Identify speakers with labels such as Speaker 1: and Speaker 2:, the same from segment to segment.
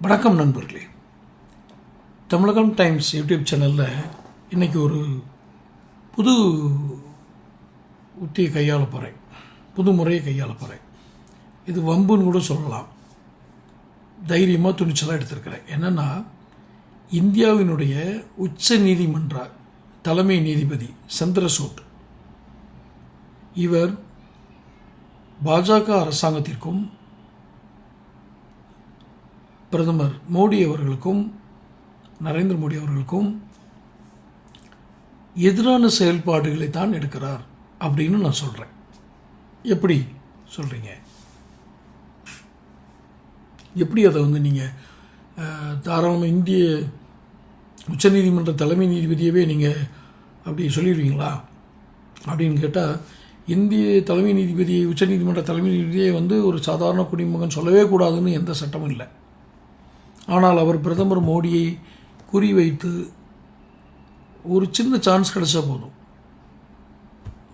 Speaker 1: வணக்கம் நண்பர்களே. தமிழகம் times YouTube சேனலில் இன்றைக்கி ஒரு புது உத்தியை கையாள போகிறேன் புது முறையை கையாள போகிறேன் இது வம்புன்னு கூட சொல்லலாம். தைரியமாக துணிச்சலாக எடுத்திருக்கிறேன். என்னென்னா இந்தியாவினுடைய உச்ச நீதிமன்ற தலைமை நீதிபதி சந்திரசூட் இவர் பாஜக அரசாங்கத்திற்கும் பிரதமர் மோடி அவர்களுக்கும் நரேந்திர மோடி அவர்களுக்கும் எதிரான செயல்பாடுகளை தான் எடுக்கிறார் அப்படின்னு நான் சொல்கிறேன் எப்படி சொல்கிறீங்க எப்படி அதை வந்து நீங்கள் தாராளமாக இந்திய உச்சநீதிமன்ற தலைமை நீதிபதியவே நீங்கள் அப்படி சொல்லிடுவீங்களா? அப்படின்னு கேட்டால் இந்திய தலைமை நீதிபதி உச்சநீதிமன்ற தலைமை நீதிபதியை வந்து ஒரு சாதாரண குடிமகன் சொல்லவே கூடாதுன்னு எந்த சட்டமும் இல்லை. ஆனால் அவர் பிரதமர் மோடியை குறிவைத்து ஒரு சின்ன சான்ஸ் கிடைச்சா போதும்.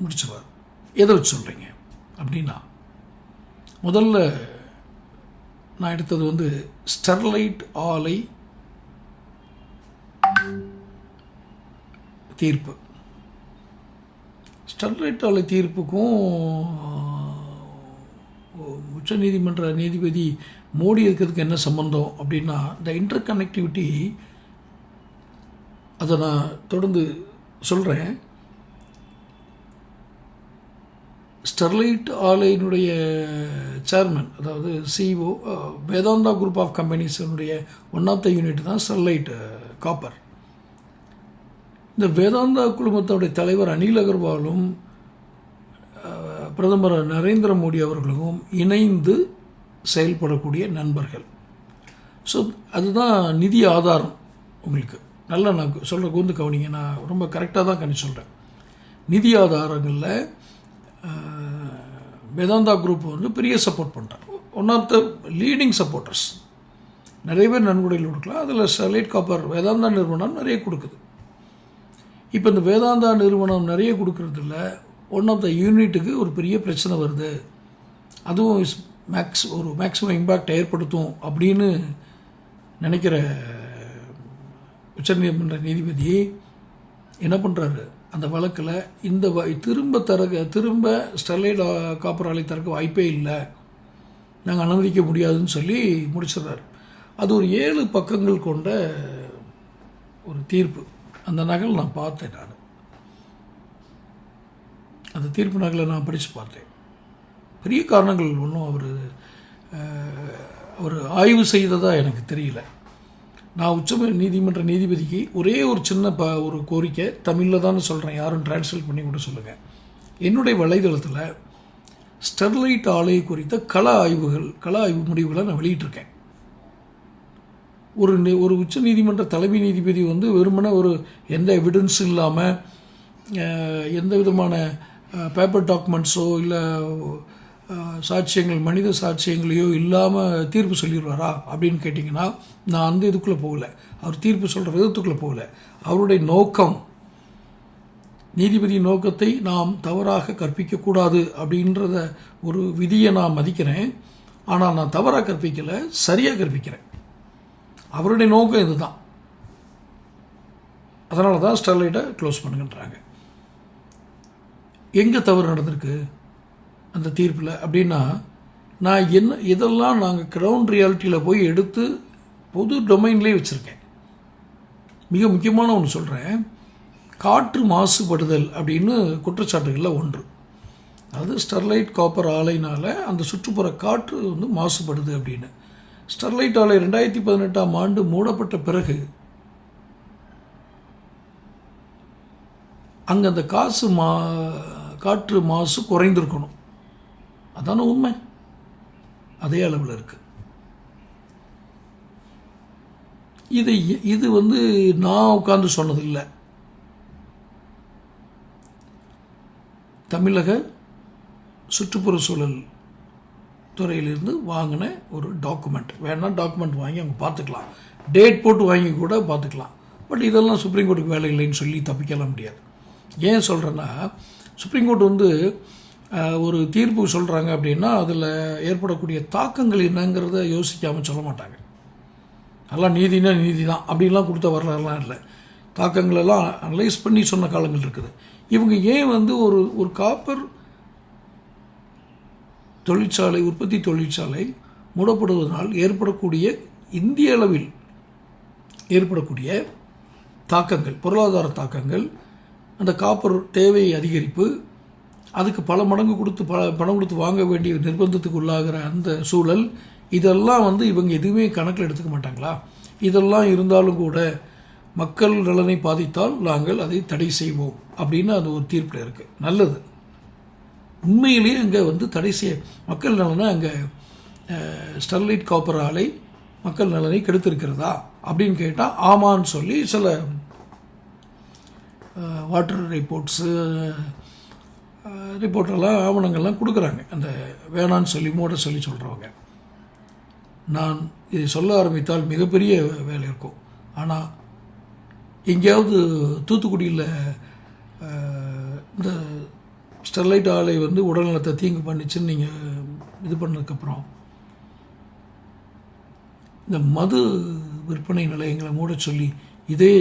Speaker 1: முடிச்சுவார் எதை வச்சு சொல்கிறீங்க அப்படின்னா முதல்ல நான் எடுத்தது வந்து ஸ்டெர்லைட் ஆலை தீர்ப்பு. ஸ்டெர்லைட் ஆலை தீர்ப்புக்கும் உச்சநீதிமன்ற நீதிபதி மோடி இருக்கிறதுக்கு என்ன சம்பந்தம் அப்படின்னா இந்த இன்டர் கனெக்டிவிட்டி அதை நான் தொடர்ந்து சொல்கிறேன் ஸ்டெர்லைட் ஆலையினுடைய சேர்மன் அதாவது சிஇஓ வேதாந்தா குரூப் ஆஃப் கம்பெனிஸினுடைய ஒன் ஆஃப் த யூனிட் தான் ஸ்டெர்லைட் காப்பர். இந்த வேதாந்தா குழுமத்தினுடைய தலைவர் அனில் அகர்வாலும் பிரதமர் நரேந்திர மோடி அவர்களும் இணைந்து செயல்படக்கூடிய நண்பர்கள். ஸோ அதுதான் நிதி ஆதாரம் உங்களுக்கு. நல்லா நான் சொல்கிற கூந்து கவனிங்க. நான் ரொம்ப கரெக்டாக தான் கணி சொல்கிறேன் நிதி ஆதாரங்களில் வேதாந்தா குரூப் வந்து பெரிய சப்போர்ட் பண்ணுறாங்க one of the leading supporters நிறைய பேர் நன்கொடைகள் கொடுக்கலாம். அதில் ஸ்டெர்லைட் காப்பர் வேதாந்தா நிறுவனம் நிறைய கொடுக்குது. இப்போ இந்த வேதாந்தா நிறுவனம் நிறைய கொடுக்குறதில்ல ஒன் ஆஃப் த யூனிட்டுக்கு ஒரு பெரிய பிரச்சனை வருது. அதுவும் இஸ் மேக்ஸ் ஒரு மேக்ஸிமம் இம்பேக்ட் ஏற்படுத்தும் அப்படின்னு நினைக்கிற உச்சநீதிமன்ற நீதிபதி என்ன பண்ணுறாரு அந்த வழக்கில் இந்த வ திரும்ப தரக திரும்ப ஸ்டெர்லைட் காப்பர் ஆலை திறக்க வாய்ப்பே இல்லை. நாங்கள் அனுமதிக்க முடியாதுன்னு சொல்லி முடிச்சிடுறாரு. அது ஒரு ஏழு பக்கங்கள் கொண்ட ஒரு தீர்ப்பு. அந்த நகல் நான் பார்த்தேன் நான். அந்த தீர்ப்பு நகலை நான் படித்து பார்த்தேன். பெரிய காரணங்கள் ஒன்றும் அவர் அவர் ஆய்வு செய்ததாக எனக்கு தெரியல. நான் உச்ச நீதிமன்ற நீதிபதிக்கு ஒரே ஒரு சின்ன ப ஒரு கோரிக்கை தமிழில் தான் சொல்கிறேன் யாரும் டிரான்ஸ்லேட் பண்ணி கூட சொல்லுங்கள் என்னுடைய வலைதளத்தில் ஸ்டெர்லைட் ஆலை குறித்த கள ஆய்வுகள் கள ஆய்வு முடிவுகளை நான் வெளியிட்டிருக்கேன். ஒரு ஒரு உச்ச நீதிமன்ற தலைமை நீதிபதி வந்து வெறுமனே ஒரு எந்த எவிடன்ஸும் இல்லாமல் எந்த விதமான பேப்பர் டாக்குமெண்ட்ஸோ இல்லை சாட்சியங்கள் மனித சாட்சியங்களையோ இல்லாமல் தீர்ப்பு சொல்லிடுவாரா அப்படின்னு கேட்டிங்கன்னா நான் அந்த இதுக்குள்ளே போகலை. அவர் தீர்ப்பு சொல்கிற விதத்துக்குள்ளே போகல. அவருடைய நோக்கம் நீதிபதி நோக்கத்தை நாம் தவறாக கற்பிக்கக்கூடாது அப்படின்றத ஒரு விதியை நான் மதிக்கிறேன். ஆனால் நான் தவறாக கற்பிக்கலை சரியாக கற்பிக்கிறேன். அவருடைய நோக்கம் இதுதான். அதனால தான் ஸ்டெர்லைட்டை க்ளோஸ் பண்ணுங்கன்றாங்க. எங்கே தவறு நடந்திருக்கு அந்த தீர்ப்பில்? அப்படின்னா நான் என்ன இதெல்லாம் நாங்கள் கிரவுண்ட் ரியாலிட்டியில் போய் எடுத்து பொது டொமைன்லேயே வச்சுருக்கேன். மிக முக்கியமான ஒன்று சொல்கிறேன் காற்று மாசுபடுதல் அப்படின்னு குற்றச்சாட்டுகளில் ஒன்று. அதாவது ஸ்டெர்லைட் காப்பர் ஆலைனால் அந்த சுற்றுப்புற காற்று வந்து மாசுபடுது அப்படின்னு. ஸ்டெர்லைட் ஆலை ரெண்டாயிரத்தி பதினெட்டாம் ஆண்டு மூடப்பட்ட பிறகு அங்கே அந்த காசு மா காற்று மாசு குறைந்திருக்கணும். அதான உண்மை. அதே அளவில் இருக்கு. இது இது வந்து நான் உட்கார்ந்து சொன்னது இல்லை தமிழக சுற்றுப்புற சூழல் துறையிலிருந்து வாங்கின ஒரு டாக்குமெண்ட் வேணா டாக்குமெண்ட் வாங்கி அவங்க பார்த்துக்கலாம். டேட் போட்டு வாங்கி கூட பார்த்துக்கலாம். பட் இதெல்லாம் சுப்ரீம் கோர்ட்டுக்கு வேலை இல்லைன்னு சொல்லி தப்பிக்கலாம் முடியாது. ஏன் சொல்கிறேன்னா சுப்ரீம் கோர்ட் வந்து ஒரு தீர்ப்பு சொல்கிறாங்க அப்படின்னா அதில் ஏற்படக்கூடிய தாக்கங்கள் என்னங்கிறத யோசிக்காமல் சொல்ல மாட்டாங்க. அதெல்லாம் நீதினா நீதி தான் அப்படின்லாம் கொடுத்த வரலாறுலாம் இல்லை. தாக்கங்களெல்லாம் அனலைஸ் பண்ணி சொன்ன காலங்கள் இருக்குது. இவங்க ஏன் வந்து ஒரு ஒரு காப்பர் தொழிற்சாலை உற்பத்தி தொழிற்சாலை மூடப்படுவதனால் ஏற்படக்கூடிய இந்திய அளவில் ஏற்படக்கூடிய தாக்கங்கள் பொருளாதார தாக்கங்கள் அந்த காப்பர் தேவை அதிகரிப்பு அதுக்கு பல மடங்கு கொடுத்து பல பணம் கொடுத்து வாங்க வேண்டிய நிர்பந்தத்துக்கு உள்ளாகிற அந்த சூழல் இதெல்லாம் வந்து இவங்க எதுவுமே கணக்கில் எடுத்துக்க மாட்டாங்களா? இதெல்லாம் இருந்தாலும் கூட மக்கள் நலனை பாதித்தால் நாங்கள் அதை தடை செய்வோம் அப்படின்னு அது ஒரு தீர்ப்பில் இருக்குது நல்லது. உண்மையிலேயே அங்கே வந்து தடை செய்ய மக்கள் நலனை அங்கே ஸ்டெர்லைட் காப்பர் ஆலை மக்கள் நலனை கெடுத்திருக்கிறதா அப்படின்னு கேட்டால் ஆமான்னு சொல்லி சில வாட்டர் ரிப்போர்ட்ஸு ரிப்போர்ட்டெல்லாம் ஆவணங்கள்லாம் கொடுக்குறாங்க. அந்த வேணான்னு சொல்லி மூட சொல்லி சொல்கிறவங்க நான் இதை சொல்ல ஆரம்பித்தால் மிகப்பெரிய வேலை இருக்கும். ஆனால் எங்கேயாவது தூத்துக்குடியில் இந்த ஸ்டெர்லைட் ஆலை வந்து உடல்நலத்தை தீங்கு பண்ணிச்சுன்னு நீங்கள் இது பண்ணதுக்கப்புறம் இந்த மது விற்பனை நிலையங்களை மூட சொல்லி இதே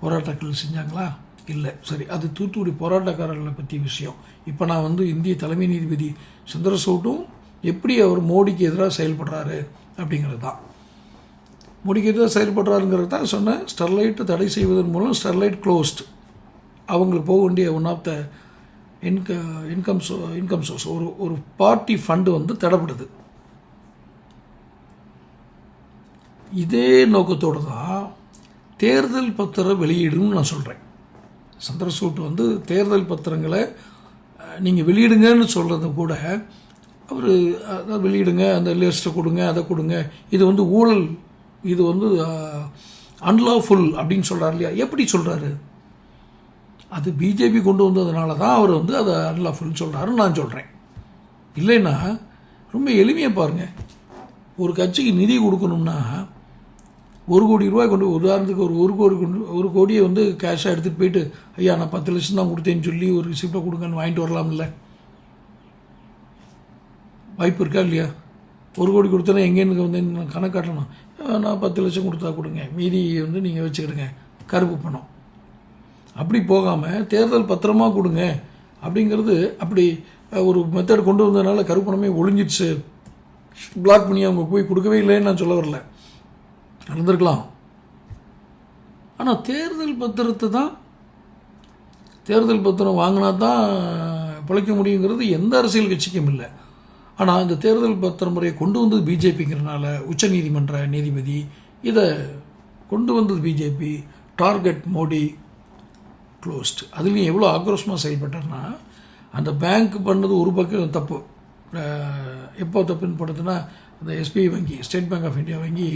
Speaker 1: போராட்டங்கள் செஞ்சாங்களா? இல்லை. சரி அது தூத்துக்குடி போராட்டக்காரர்களை பற்றிய விஷயம். இப்போ நான் வந்து இந்திய தலைமை நீதிபதி சந்திரசூட்டும் எப்படி அவர் மோடிக்கு எதிராக செயல்படுறாரு அப்படிங்கிறது தான். மோடிக்கு எதிராக செயல்படுறாருங்கிறது தான் சொன்னேன். ஸ்டெர்லைட்டை தடை செய்வதன் மூலம் ஸ்டெர்லைட் க்ளோஸ்ட் அவங்களுக்கு போக வேண்டிய ஒன் ஆஃப் த இன்க இன்கம் சோ இன்கம் சோர்ஸ் ஒரு ஒரு பார்ட்டி ஃபண்டு வந்து தடைப்படுது. இதே நோக்கத்தோடு தான் தேர்தல் பத்திரம் வெளியிடுன்னு நான் சொல்கிறேன் சந்திரசூட் வந்து தேர்தல் பத்திரங்களை நீங்கள் வெளியிடுங்கன்னு சொல்கிறத கூட அவர் அதாவது வெளியிடுங்க அந்த லிஸ்ட்டை கொடுங்க அதை கொடுங்க. இது வந்து ஊழல். இது வந்து அன்லாஃபுல் அப்படின்னு சொல்கிறார் இல்லையா? எப்படி சொல்கிறாரு அது பிஜேபி கொண்டு வந்ததுனால தான் அவர் வந்து அதை அன்லாஃபுல்னு சொல்கிறாருன்னு நான் சொல்கிறேன் இல்லைன்னா ரொம்ப எளிமையாக பாருங்கள் ஒரு கட்சிக்கு நிதி கொடுக்கணும்னா ஒரு கோடி ரூபாய் கொண்டு உதாரணத்துக்கு ஒரு ஒரு கோடி கொண்டு ஒரு கோடியை வந்து கேஷாக எடுத்துகிட்டு போயிட்டு ஐயா நான் பத்து லட்சம் தான் கொடுத்தேன்னு சொல்லி ஒரு ரிசிப்டை கொடுங்கன்னு வாங்கிட்டு வரலாம்ல. வாய்ப்பு இருக்கா இல்லையா? ஒரு கோடி கொடுத்தனா எங்கேன்னு வந்து நான் கணக்கு காட்டணும். நான் பத்து லட்சம் கொடுத்தா கொடுங்க. மீதி வந்து நீங்கள் வச்சுக்கிடுங்க. கருப்பு பணம். அப்படி போகாமல் தேர்தல் பத்திரமா கொடுங்க. அப்படிங்கிறது அப்படி ஒரு மெத்தட் கொண்டு வந்ததுனால கருப்பணமே ஒழிஞ்சிடுச்சு பிளாக் பண்ணி அவங்க போய் கொடுக்கவே இல்லைன்னு நான் சொல்ல வரல. நடந்திருக்கலாம் ஆனால் தேர்தல் பத்திரத்தை தான் தேர்தல் பத்திரம் வாங்கினா தான் பிழைக்க முடியுங்கிறது எந்த அரசியல் கட்சிக்கும் இல்லை. ஆனால் இந்த தேர்தல் பத்திரம் முறையை கொண்டு வந்தது பிஜேபிங்கிறனால உச்சநீதிமன்ற நீதிபதி இதை கொண்டு வந்தது பிஜேபி டார்கெட் மோடி க்ளோஸ்டு அதுலேயும் எவ்வளோ ஆக்ரோஷமாக செயல்பட்டார்னா அந்த பேங்க் பண்ணது ஒரு பக்கம் தப்பு. எப்போ தப்புன்னு படுத்துனா அந்த எஸ்பிஐ வங்கி ஸ்டேட் பேங்க் ஆஃப் இந்தியா வங்கி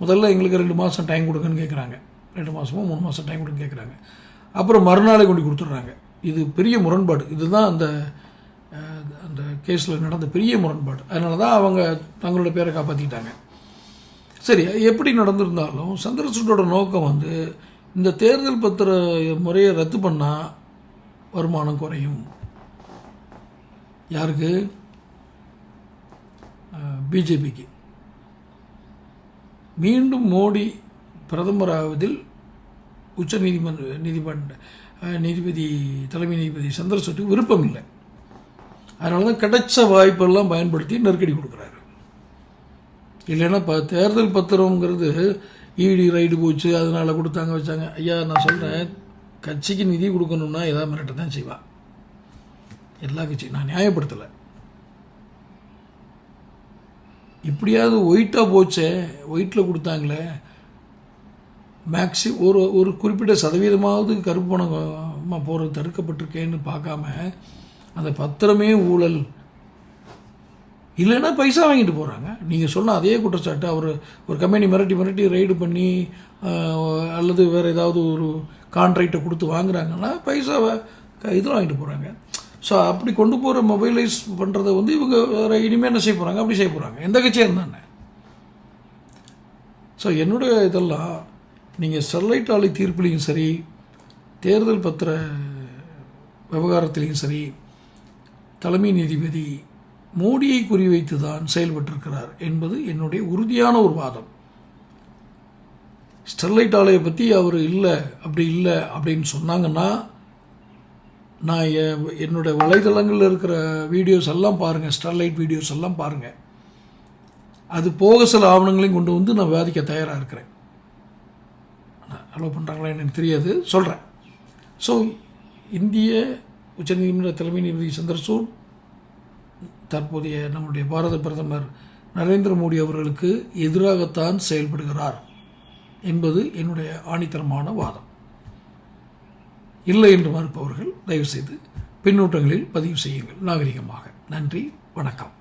Speaker 1: முதல்ல எங்களுக்கு ரெண்டு மாதம் டைம் கொடுங்கன்னு கேட்குறாங்க ரெண்டு மாதமோ மூணு மாதம் டைம் கொடுக்க கேட்குறாங்க அப்புறம் மறுநாளே கொண்டு கொடுத்துட்றாங்க. இது பெரிய முரண்பாடு. இதுதான் அந்த அந்த கேஸில் நடந்த பெரிய முரண்பாடு. அதனால தான் அவங்க தங்களோட பேரை காப்பாற்றிக்கிட்டாங்க சரி எப்படி நடந்திருந்தாலும் சந்திரசூட்டோட நோக்கம் வந்து இந்த தேர்தல் பத்திர முறையை ரத்து பண்ணால் வருமானம் குறையும். யாருக்கு? பிஜேபிக்கு மீண்டும் மோடி பிரதமராவதில் உச்ச நீதிமன்ற நீதிமன்ற நீதிபதி தலைமை நீதிபதி சந்திரசூட்டுக்கு விருப்பம் இல்லை அதனால தான் கிடைச்ச வாய்ப்பெல்லாம் பயன்படுத்தி நெருக்கடி கொடுக்குறாரு. இல்லைன்னா இப்போ தேர்தல் பத்திரங்கிறது ஈடி ரைடு போச்சு அதனால் கொடுத்தாங்க வச்சாங்க. ஐயா நான் சொல்கிறேன் கட்சிக்கு நிதி கொடுக்கணும்னா ஏதாவது மிரட்ட தான் செய்வா. எல்லா கட்சியும் நான் நியாயப்படுத்தலை. இப்படியாவது ஒயிட்டாக போச்சே? ஒயிட்டில் கொடுத்தாங்களே? மேக்ஸி ஒரு ஒரு குறிப்பிட்ட சதவீதமாவது கருப்பு பணமாக போகிறது தடுக்கப்பட்டிருக்கேன்னு பார்க்காம அந்த பத்திரமே ஊழல். இல்லைன்னா பைசா வாங்கிட்டு போகிறாங்க நீங்கள் சொன்ன அதே குற்றச்சாட்டு அவர் ஒரு கம்பெனி மிரட்டி மிரட்டி ரைடு பண்ணி அல்லது வேறு ஏதாவது ஒரு கான்ட்ராக்டை கொடுத்து வாங்குறாங்கன்னா பைசாவை க- இதில் வாங்கிட்டு போகிறாங்க ஸோ அப்படி கொண்டு போகிற மொபைலைஸ் பண்ணுறதை வந்து இவங்க வேறு இனிமேல் என்ன செய்ய போகிறாங்க அப்படி செய்ய போகிறாங்க எந்த கட்சியாக இருந்தானே ஸோ என்னுடைய இதெல்லாம் நீங்கள் ஸ்டெர்லைட் ஆலை தீர்ப்புலையும் சரி தேர்தல் பத்திர விவகாரத்திலையும் சரி தலைமை நீதிபதி மோடியை குறிவைத்து தான் செயல்பட்டிருக்கிறார் என்பது என்னுடைய உறுதியான ஒரு வாதம். ஸ்டெர்லைட் ஆலையை பற்றி அவர் இல்லை அப்படி இல்லை அப்படின்னு சொன்னாங்கன்னா நான் என் என்னுடைய வலைதளங்களில் இருக்கிற வீடியோஸ் எல்லாம் பாருங்கள் ஸ்டெர்லைட் வீடியோஸ் எல்லாம் பாருங்கள் அது போக சில ஆவணங்களையும் கொண்டு வந்து நான் விவாதிக்க தயாராக இருக்கிறேன். அலோவ் பண்ணுறாங்களா எனக்கு தெரியாது சொல்கிறேன் ஸோ இந்திய உச்சநீதிமன்ற தலைமை நீதிபதி சந்திரசூட் தற்போதைய நம்முடைய பாரத பிரதமர் நரேந்திர மோடி அவர்களுக்கு எதிராகத்தான் செயல்படுகிறார் என்பது என்னுடைய ஆணித்தரமான வாதம். இல்லை என்று மறுப்பவர்கள் தயவுசெய்து பின்னூட்டங்களில் பதிவு செய்யுங்கள். நாகரிகமாக. நன்றி வணக்கம்.